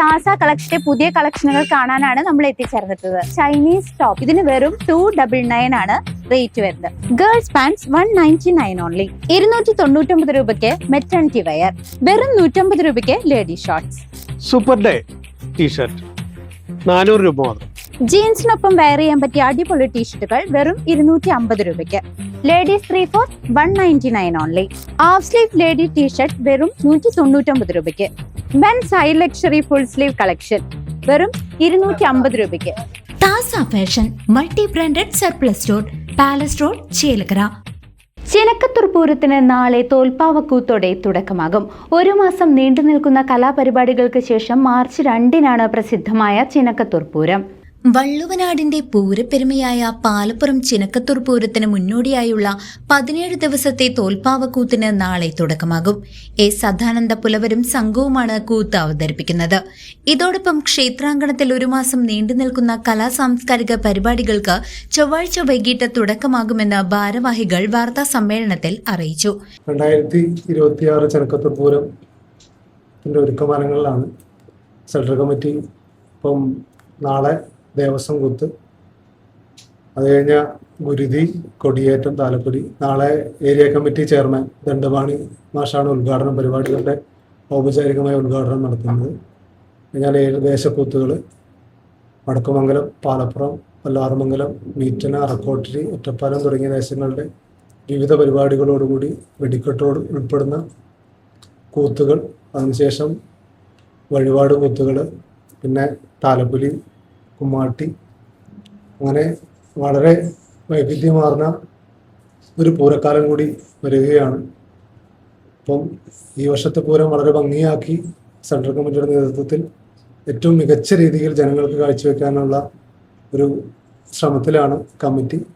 താസ കളക്ഷന്റെ പുതിയ കളക്ഷനുകൾ കാണാനാണ് നമ്മൾ എത്തിച്ചേർന്നിട്ടുള്ളത്. ചൈനീസ് ടോപ്പ് ഇതിന് വെറും ടു ഡബിൾ നയൻ ആണ് റേറ്റ് വരുന്നത്. Girls pants one ninety nine only ഇരുന്നൂറ്റി തൊണ്ണൂറ്റൊമ്പത് രൂപയ്ക്ക് മെറ്റേണിറ്റി വെയർ വെറും നൂറ്റമ്പത് രൂപയ്ക്ക് lady shorts super day T shirt നാനൂറ് രൂപ മാത്രം. ജീൻസിനൊപ്പം വെയർ ചെയ്യാൻ പറ്റിയ അടിപൊളി ടീഷർട്ടുകൾ വെറും ഇരുന്നൂറ്റി അമ്പത് രൂപയ്ക്ക്. Ladies three four one ninety nine only half sleeve lady T shirt വെറും നൂറ്റി തൊണ്ണൂറ്റൊമ്പത് രൂപയ്ക്ക്. Men's high luxury full sleeve collection വെറും ഇരുന്നൂറ്റി അമ്പത് രൂപയ്ക്ക്. Thasa fashion multi branded surplus store palace road Chelakkara Chinakkathur പൂരത്തിന് നാളെ തോൽപ്പാവക്കൂത്തോടെ തുടക്കമാകും. ഒരു മാസം നീണ്ടു നിൽക്കുന്ന കലാപരിപാടികൾക്ക് ശേഷം മാർച്ച് രണ്ടിനാണ് പ്രസിദ്ധമായ ചിനക്കത്തൂർ പൂരം. വള്ളുവനാടിന്റെ പൂരപ്പെരുമയായ പാലപ്പുറം ചിനക്കത്തൂർ പൂരത്തിന് മുന്നോടിയായുള്ള പതിനേഴ് ദിവസത്തെ തോൽപ്പാവക്കൂത്തിന് നാളെ തുടക്കമാകും. എസ് സദാനന്ദ പുലവരും സംഘവുമാണ് കൂത്ത് അവതരിപ്പിക്കുന്നത്. ഇതോടൊപ്പം ക്ഷേത്രാങ്കണത്തിൽ ഒരു മാസം നീണ്ടു നിൽക്കുന്ന കലാ സാംസ്കാരിക പരിപാടികൾക്ക് ചൊവ്വാഴ്ച വൈകിട്ട് തുടക്കമാകുമെന്ന് ഭാരവാഹികൾ വാർത്താ സമ്മേളനത്തിൽ അറിയിച്ചു. ചെനക്കത്തൂർ പൂരത്തിന്റെ ഒരുക്കമാനങ്ങളിലാണ് സെൻട്രൽ കമ്മിറ്റി ഇപ്പം നാളെ ദേവസ്വം കുത്ത്. അത് കഴിഞ്ഞ ഗുരുതി കൊടിയേറ്റം താലപ്പൊലി. നാളെ ഏരിയ കമ്മിറ്റി ചെയർമാൻ ദണ്ഡപാണി മാഷാണ് ഉദ്ഘാടനം പരിപാടികളുടെ ഔപചാരികമായ ഉദ്ഘാടനം നടത്തുന്നത്. കഴിഞ്ഞാൽ ഏഴ് ദേശക്കൂത്തുകൾ വടക്കുമംഗലം പാലപ്പുറം വല്ലാറുമംഗലം മീറ്റന അറക്കോട്ടിരി ഒറ്റപ്പാലം തുടങ്ങിയ ദേശങ്ങളുടെ വിവിധ പരിപാടികളോടുകൂടി വെടിക്കെട്ടോട് ഉൾപ്പെടുന്ന കൂത്തുകൾ. അതിനുശേഷം വഴിപാട് കൂത്തുകൾ പിന്നെ താലപ്പൊലി കുമ്മാട്ടി അങ്ങനെ വളരെ വൈവിധ്യമാർന്ന ഒരു പൂരക്കാലം കൂടി വരികയാണ്. അപ്പം ഈ വർഷത്തെ പൂരം വളരെ ഭംഗിയാക്കി സെൻട്രൽ കമ്മിറ്റിയുടെ നേതൃത്വത്തിൽ ഏറ്റവും മികച്ച രീതിയിൽ ജനങ്ങൾക്ക് കാഴ്ചവെക്കാനുള്ള ഒരു ശ്രമത്തിലാണ് കമ്മിറ്റി.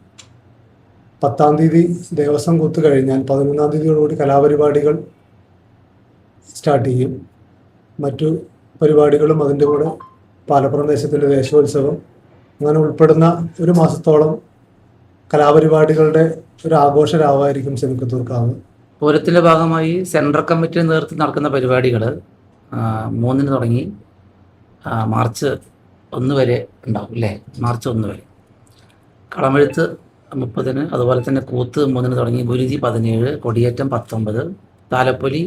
പത്താം തീയതി ദേവസ്വം കൂത്ത് കഴിഞ്ഞാൽ പതിനൊന്നാം തീയതിയോടുകൂടി കലാപരിപാടികൾ സ്റ്റാർട്ട് ചെയ്യും. മറ്റു പരിപാടികളും അതിന്റെ കൂടെ പാലപ്പുറം ദേശത്തിന്റെ ദേശോത്സവം അങ്ങനെ ഉൾപ്പെടുന്ന ഒരു മാസത്തോളം കലാപരിപാടികളുടെ ഒരു ആഘോഷരാവായിരിക്കും ശനിക്കത്തൂർക്കാവ് പൂരത്തിന്റെ ഭാഗമായി സെൻട്രൽ കമ്മിറ്റിയുടെ നേതൃത്വത്തിൽ നടക്കുന്ന പരിപാടികൾ മൂന്നിന് തുടങ്ങി മാർച്ച് ഒന്ന് വരെ ഉണ്ടാവും അല്ലേ? മാർച്ച് ഒന്ന് വരെ. കളമെഴുത്ത് മുപ്പതിന് അതുപോലെ തന്നെ കൂത്ത് മൂന്നിന് തുടങ്ങി ഗുരുതി പതിനേഴ് കൊടിയേറ്റം പത്തൊമ്പത് താലപ്പൊലി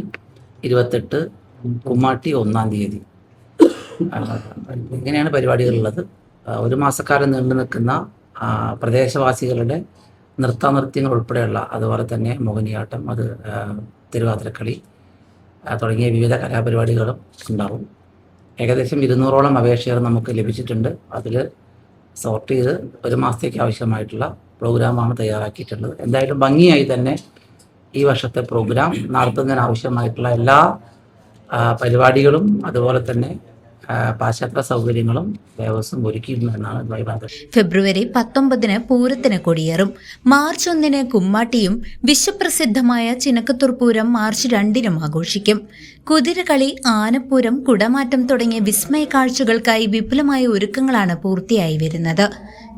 ഇരുപത്തെട്ട് കുമ്മാട്ടി ഒന്നാം തീയതി. ഇങ്ങനെയാണ് പരിപാടികളുള്ളത്. ഒരു മാസക്കാലം നീണ്ടു നിൽക്കുന്ന പ്രദേശവാസികളുടെ നൃത്താനൃത്യങ്ങൾ ഉൾപ്പെടെയുള്ള അതുപോലെ തന്നെ മോഹിനിയാട്ടം അത് തിരുവാതിരക്കളി തുടങ്ങിയ വിവിധ കലാപരിപാടികളും ഉണ്ടാവും. ഏകദേശം ഇരുന്നൂറോളം അപേക്ഷകർ നമുക്ക് ലഭിച്ചിട്ടുണ്ട്. അതിൽ സോർട്ട് ചെയ്ത് ഒരു മാസത്തേക്ക് ആവശ്യമായിട്ടുള്ള പ്രോഗ്രാമാണ് തയ്യാറാക്കിയിട്ടുള്ളത്. എന്തായാലും ഭംഗിയായി തന്നെ ഈ വർഷത്തെ പ്രോഗ്രാം നടത്തുന്നതിന് ആവശ്യമായിട്ടുള്ള എല്ലാ പരിപാടികളും അതുപോലെ തന്നെ പാശ്ചാത്യ സൗകര്യങ്ങളും ദേവസ്വം ഒരുക്കിയിരുന്നതെന്നാണ് ഫെബ്രുവരി പത്തൊമ്പതിന് പൂരത്തിന് കൊടിയേറും. മാർച്ച് ഒന്നിന് കുമ്മാട്ടിയും വിശ്വപ്രസിദ്ധമായ ചിനക്കത്തൂർ പൂരം മാർച്ച് രണ്ടിനും ആഘോഷിക്കും. കുതിരകളി ആനപ്പൂരം കുടമാറ്റം തുടങ്ങിയ വിസ്മയ കാഴ്ചകൾക്കായി വിപുലമായ ഒരുക്കങ്ങളാണ് പൂർത്തിയായി വരുന്നത്.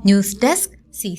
News desk C